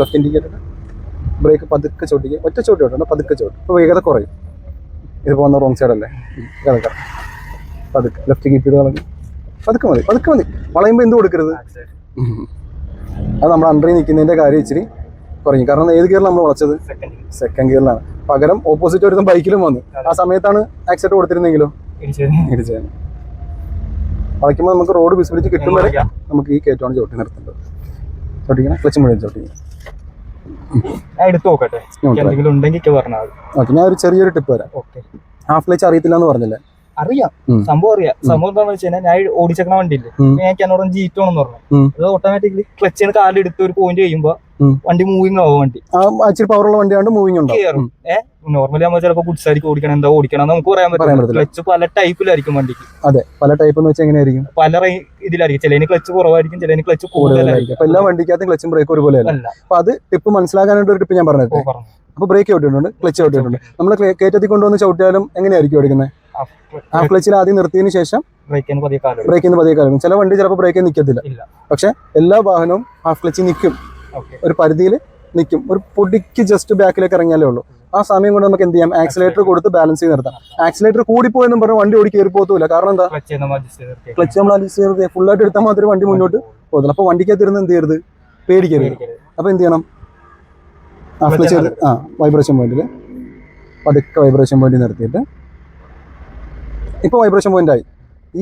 Left indicator break പതുക്കെ ചോട്ടിക്കുക ഒറ്റ ചോട്ടി ചോട്ടുണ്ട് പതുക്കെ ചോട്ട് ഇപ്പോൾ വേഗത കുറയും. ഇത് പോകുന്ന റോങ് സൈഡല്ലേ കിടക്കാം പതുക്കെ. ലെഫ്റ്റ് കീപ്പ് ചെയ്ത് കളഞ്ഞു. പതുക്കെ മതി പതുക്കെ മതി. വളയുമ്പോൾ എന്ത് കൊടുക്കരുത്. അത് നമ്മൾ അണ്ടറിൽ നിൽക്കുന്നതിന്റെ കാര്യം ഇച്ചിരി കുറഞ്ഞു കാരണം ഏത് ഗിയറിൽ നമ്മൾ വളച്ചത്? സെക്കൻഡ് ഗിയറിലാണ് പകരം ഓപ്പോസിറ്റ് ഒരുത്തം ബൈക്കിലും വന്നു. ആ സമയത്താണ് ആക്സിഡന്റ് കൊടുത്തിരുന്നെങ്കിലോ ഇടിച്ചത്. വളയ്ക്കുമ്പോൾ നമുക്ക് റോഡ് വിസിബിലിറ്റി കിട്ടും വരെ നമുക്ക് ഈ കയറ്റമാണ് ചോട്ടി നിർത്തേണ്ടത്. ചവിട്ടിക്കണം? ക്ലച്ച് മുഴുവൻ ചവിട്ടിക്കണം. ഞാൻ എടുത്തു നോക്കട്ടെ. എന്തെങ്കിലും ഉണ്ടെങ്കിൽ പറഞ്ഞാൽ ഓക്കെ ഞാൻ ഒരു ചെറിയൊരു ടിപ്പ് വരാം ഓക്കെ. ഹാഫ് ലൈച്ച് അറിയത്തില്ല എന്ന് പറഞ്ഞില്ലേ? അറിയാം. സംഭവം അറിയാം. സംഭവം എന്താണെന്ന് വെച്ച് കഴിഞ്ഞാൽ ഞാൻ ഓടിച്ചേക്കണ വണ്ടിയില്ലേ? ഉം. ഞാൻ കനോടൻ ജീറ്റ് വേണമെന്ന് പറഞ്ഞു. അത് ഓട്ടോമാറ്റിക്കലി ക്ലച്ചിന് കാലെടുത്ത് ഒരു പോയിന്റ് കഴിയുമ്പോ. വണ്ടി മൂവിങ് ആവും വണ്ടി. ഇച്ചിരി പവറുള്ള വണ്ടിയാണ്ട് മൂവിങ് ഉണ്ടാവും. ഏഹ് നോർമലി നമ്മൾ ചിലപ്പോൾ ഗുഡ്സ് ആയിരിക്കും ഓടിക്കണം എന്താ ഓടിക്കണം നമുക്ക് പറയാൻ പറ്റില്ല. ക്ലച്ച് പല ടൈപ്പിലായിരിക്കും വണ്ടിക്ക്. അതെ പല ടൈപ്പ് എന്ന് വെച്ചാൽ എങ്ങനെയായിരിക്കും? പല ഇതിലായിരിക്കും. ചിലതിന് ക്ലച്ച് കുറവായിരിക്കും ചിലതിന് ക്ലച്ച് കൂടുതലായിരിക്കും. അപ്പൊ എല്ലാ വണ്ടിക്കകത്തും ക്ലച്ചും ബ്രേക്കും ഒരുപോലെ അല്ല. അപ്പൊ അത് ടിപ്പ് മനസ്സിലാക്കാനായിട്ട് ഒരു ടിപ്പ് ഞാൻ പറഞ്ഞത്. അപ്പൊ ബ്രേക്ക് ഔട്ടിട്ടുണ്ട് ക്ലച്ച് ഔട്ടിട്ടുണ്ട് നമ്മൾ കയറ്റത്തിൽ കൊണ്ടുവന്ന് ചവിട്ടിയാലും എങ്ങനെയായിരിക്കും ഓടിക്കുന്നത് ആ, ഹാഫ് ക്ലച്ചിൽ ആദ്യം നിർത്തിയതിനു ശേഷം ബ്രേക്കിന് പതിയെ കാലം ബ്രേക്കിന് പതിയെ കാലം ചില വണ്ടി ചിലപ്പോൾ ബ്രേക്ക് നിൽക്കത്തില്ല പക്ഷെ എല്ലാ വാഹനവും ഹാഫ് ക്ലച്ചിൽ നിൽക്കും ഒരു പരിധിയിൽ നിൽക്കും ഒരു പൊടിക്ക് ജസ്റ്റ് ബാക്കിലേക്ക് ഇറങ്ങിയാലേ ഉള്ളൂ. ആ സമയം കൊണ്ട് നമുക്ക് എന്ത് ചെയ്യാം? ആക്സിലേറ്റർ കൊടുത്ത് ബാലൻസ് ചെയ്ത് നിർത്താം. ആക്സിലേറ്റർ കൂടിപ്പോയെന്നും പറഞ്ഞ് വണ്ടി ഓടി കയറി പോകത്തില്ല കാരണം എന്താ? ക്ലച്ച് നമ്മൾ അഡ്ജസ്റ്റ് ചെയ്ത് ഫുള്ളായിട്ട് എടുത്താൽ മാത്രമേ വണ്ടി മുന്നോട്ട് പോകത്തുള്ളൂ. അപ്പോൾ വണ്ടിക്കകത്തിരുന്ന് എന്ത് ചെയ്യരുത്? പേടിക്കരുത്. അപ്പൊ അപ്പോൾ എന്ത് ചെയ്യണം? ആ ക്ലച്ച് ആ വൈബ്രേഷൻ പോയിന്റിൽ പതുക്കെ വൈബ്രേഷൻ പോയിന്റ് നിർത്തിയിട്ട് ഇപ്പോൾ വൈബ്രേഷൻ പോയിന്റ് ആയി.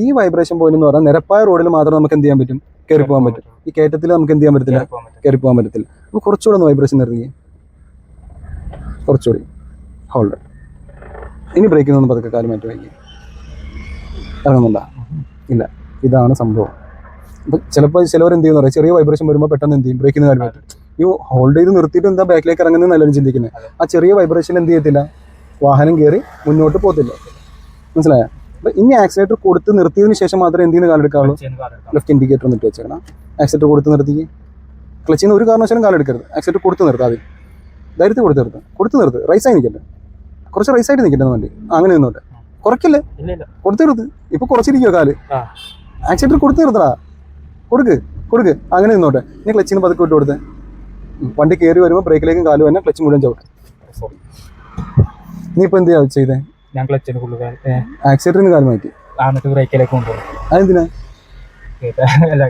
ഈ വൈബ്രേഷൻ പോയിന്റ് എന്ന് പറഞ്ഞാൽ നിരപ്പായ റോഡിൽ മാത്രം നമുക്ക് എന്ത് ചെയ്യാൻ പറ്റും? കയറി പോകാൻ പറ്റും. ഈ കയറ്റത്തിൽ നമുക്ക് എന്ത് ചെയ്യാൻ പറ്റത്തില്ല കയറി പോകാൻ പറ്റും. പറ്റത്തില്ല. അപ്പോൾ കുറച്ചുകൂടെ ഒന്ന് വൈബ്രേഷൻ നിർത്തി കുറച്ചുകൂടി. ഹോൾഡ് ഇനി ബ്രേക്കിൽ നിന്ന് പതുക്കെ കാലം മാറ്റി വയ്ക്കുക ഇറങ്ങുന്നുണ്ടോ ഇല്ല. ഇതാണ് സംഭവം. അപ്പം ചിലപ്പോൾ ചിലവർ എന്ത് ചെയ്യുന്ന ചെറിയ വൈബ്രേഷൻ വരുമ്പോൾ പെട്ടെന്ന് എന്ത് ചെയ്യും? ബ്രേക്കിൽ നിന്ന് കാലം മാറ്റും. ഈ ഹോൾഡ് ചെയ്ത് നിർത്തിയിട്ട് എന്താ ബാക്കിലേക്ക് ഇറങ്ങുന്നത് നല്ലൊരു ചിന്തിക്കുന്നത് ആ ചെറിയ വൈബ്രേഷൻ എന്ത് ചെയ്യത്തില്ല? വാഹനം കയറി മുന്നോട്ട് പോകത്തില്ല. മനസ്സിലായോ? അപ്പം ഇനി ആക്സിലേറ്റർ കൊടുത്ത് നിർത്തിയതിന് ശേഷം മാത്രമേ എന്തിനു കാലെടുക്കാവുള്ളൂ. ലെഫ്റ്റ് ഇൻഡിക്കേറ്റർ എന്നിട്ട് വെച്ചേക്കണം ആക്സിലേറ്റർ കൊടുത്ത് നിർത്തിക്ക്. ക്ലച്ചിൽ നിന്ന് ഒരു കാരണവശാലും കാലെടുക്കരുത്. ആക്സിലേറ്റർ കൊടുത്ത് നിർത്താം ആദ്യം ധൈര്യത്തിൽ കൊടുത്ത് നിർത്താം. കൊടുത്ത് നിർത്ത്. റൈസായി നിൽക്കട്ടെ കുറച്ച് റൈസായിട്ട് നിൽക്കട്ടെ വണ്ടി അങ്ങനെ നിന്നോട്ടെ കുറയ്ക്കല്ലേ? കൊടുത്ത് നിർത്ത്. ഇപ്പൊ കുറച്ചിരിക്കുവോ കാൽ. ആക്സിലേറ്റർ കൊടുത്ത് നിർത്തടാ. കൊടുക്ക്. കൊടുക്ക്. അങ്ങനെ നിന്നോട്ടെ. ഇനി ക്ലച്ചിന് പതുക്കെ വിട്ട് കൊടുത്തേ. വണ്ടി കയറി വരുമ്പോൾ ബ്രേക്കിലേക്കും കാലും തന്നെ ക്ലച്ച് മുഴുവൻ ചവിട്ടും. നീ ഇപ്പൊ എന്ത് ചെയ്യാ ചെയ്തേ? ഞാൻ ക്ലച്ചിന് ഫുള്ള് ആക്സിലേറ്ററിന് കാൽ മാറ്റി. എന്നിട്ട് ബ്രേക്കിലേക്ക് കൊണ്ടുപോകും. അതെന്തിനാ? അല്ല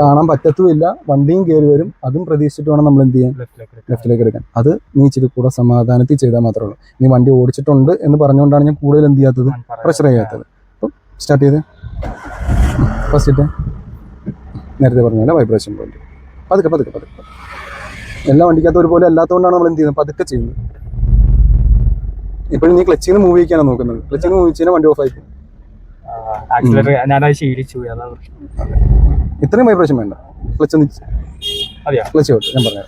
കാണാൻ പറ്റത്തുമില്ല. വണ്ടിയും കയറി വരും. അതും പ്രതീക്ഷിച്ചിട്ട് വേണം നമ്മൾ എന്ത് ചെയ്യാൻ? ലെഫ്റ്റിലേക്ക് ലെഫ്റ്റിലേക്ക് എടുക്കാൻ. അത് നീ ഇച്ചിരി കൂടെ സമാധാനത്തിൽ ചെയ്താൽ മാത്രമേ ഉള്ളൂ. നീ വണ്ടി ഓടിച്ചിട്ടുണ്ട് എന്ന് പറഞ്ഞുകൊണ്ടാണ് ഞാൻ കൂടുതൽ എന്ത് ചെയ്യാത്തത്? പ്രഷർ ചെയ്യാത്തത് അപ്പം സ്റ്റാർട്ട് ചെയ്ത്. ഫസ്റ്റ് ഇട്ട് നേരത്തെ പറഞ്ഞ പോലെ വൈബ്രേഷൻ പോയിന്റ് പതുക്കെ പതുക്കെ പതുക്കെ. എല്ലാ വണ്ടിക്കകത്ത് ഒരുപോലെ അല്ലാത്തതുകൊണ്ടാണ് നമ്മൾ എന്ത് ചെയ്യുന്നത്? പതുക്കെ ചെയ്യുന്നത്. ഇപ്പോഴും നീ ക്ലച്ചിൽ നിന്ന് മൂവ് ചെയ്യാനാണ് നോക്കുന്നത്. ക്ലച്ചിൽ നിന്ന് മൂവ് ചെയ്യുന്ന വണ്ടി ഓഫ് ആയി. ഞാനത് ശീലിച്ചു. ഇത്രയും വൈബ്രേഷൻ വേണ്ട. ക്ലച്ച് ക്ലച്ച് ഔട്ട് ഞാൻ പറഞ്ഞു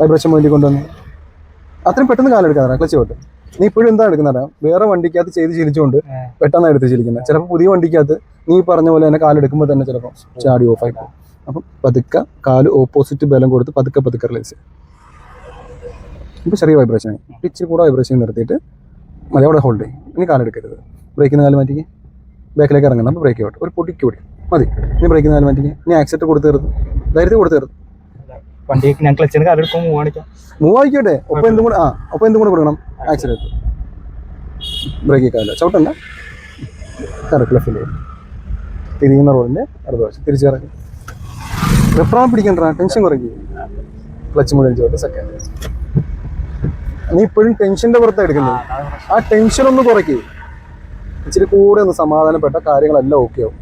വൈബ്രേഷൻ വേണ്ടി കൊണ്ടുവന്ന്. അത്രയും പെട്ടെന്ന് കാലം എടുക്കാതെ ക്ലച്ച് ഔട്ട് നീ ഇപ്പോഴും എന്താ എടുക്കുന്നത് വേറെ വണ്ടിക്കകത്ത് ചെയ്ത് ശീലിച്ചുകൊണ്ട്. പെട്ടെന്ന് എടുത്ത് ശീലിക്കുന്നത് ചിലപ്പോൾ പുതിയ വണ്ടിക്കകത്ത് നീ പറഞ്ഞ പോലെ തന്നെ കാലെടുക്കുമ്പോൾ തന്നെ ചിലപ്പോൾ ചാടി ഓഫ് ആയി പോകും. അപ്പം പതുക്കെ കാൽ ഓപ്പോസിറ്റ് ബലം കൊടുത്ത് പതുക്കെ പതുക്കെ റിലീസ് ഇപ്പോൾ ചെറിയ വൈബ്രേഷൻ ആയി ഇച്ചിരി കൂടെ വൈബ്രേഷൻ നിർത്തിയിട്ട് മതി അവിടെ ഹോൾഡ് ചെയ്യും. ഇനി കാലെടുക്കരുത് ബ്രേക്കിന് കാൽ മാറ്റിക്ക്. ബാക്കിലേക്ക് ഇറങ്ങണം. അപ്പോൾ ബ്രേക്ക് ഔട്ട് ഒരു പൊടിക്ക് കൂടി മതി. ഇനി ബ്രേക്കിന് കാൽ മാറ്റിക്ക്. ഇനി ആക്സിഡന്റ് കൊടുത്ത് തീർത്ത്. ധൈര്യത്തിൽ കൊടുത്ത് തീർത്ത്. വണ്ടി ഞാൻ ക്ലച്ചിന് കാലെടുക്കും മൂവ് കാണിക്കാം മൂവ് ആയിക്കോട്ടെ. ഒപ്പം എന്തും കൂടെ ആ ഒപ്പം എന്തും കൂടെ കൊടുക്കണം. ആക്സിഡന്റ് ബ്രേക്ക് കാലില്ല ചവിട്ടണ്ട. കറക്റ്റ് ലെഫ്റ്റിൽ തിരിയുന്ന റോഡിന്റെ അടുത്ത വശം. തിരിച്ചിറങ്ങി. വെപ്രാളം പിടിക്കണ്ട. ടെൻഷൻ കുറയ്ക്കുക ക്ലച്ച് മുഴുവൻ ചോട്ട് സെക്കൻഡ് നീ ഇപ്പോഴും ടെൻഷന്റെ പുറത്ത് എടുക്കുന്നത്. ആ ടെൻഷൻ ഒന്ന് കുറയ്ക്ക്. ഇച്ചിരി കൂടെ ഒന്ന് സമാധാനപ്പെട്ട കാര്യങ്ങളെല്ലാം ഓക്കെ ആവും.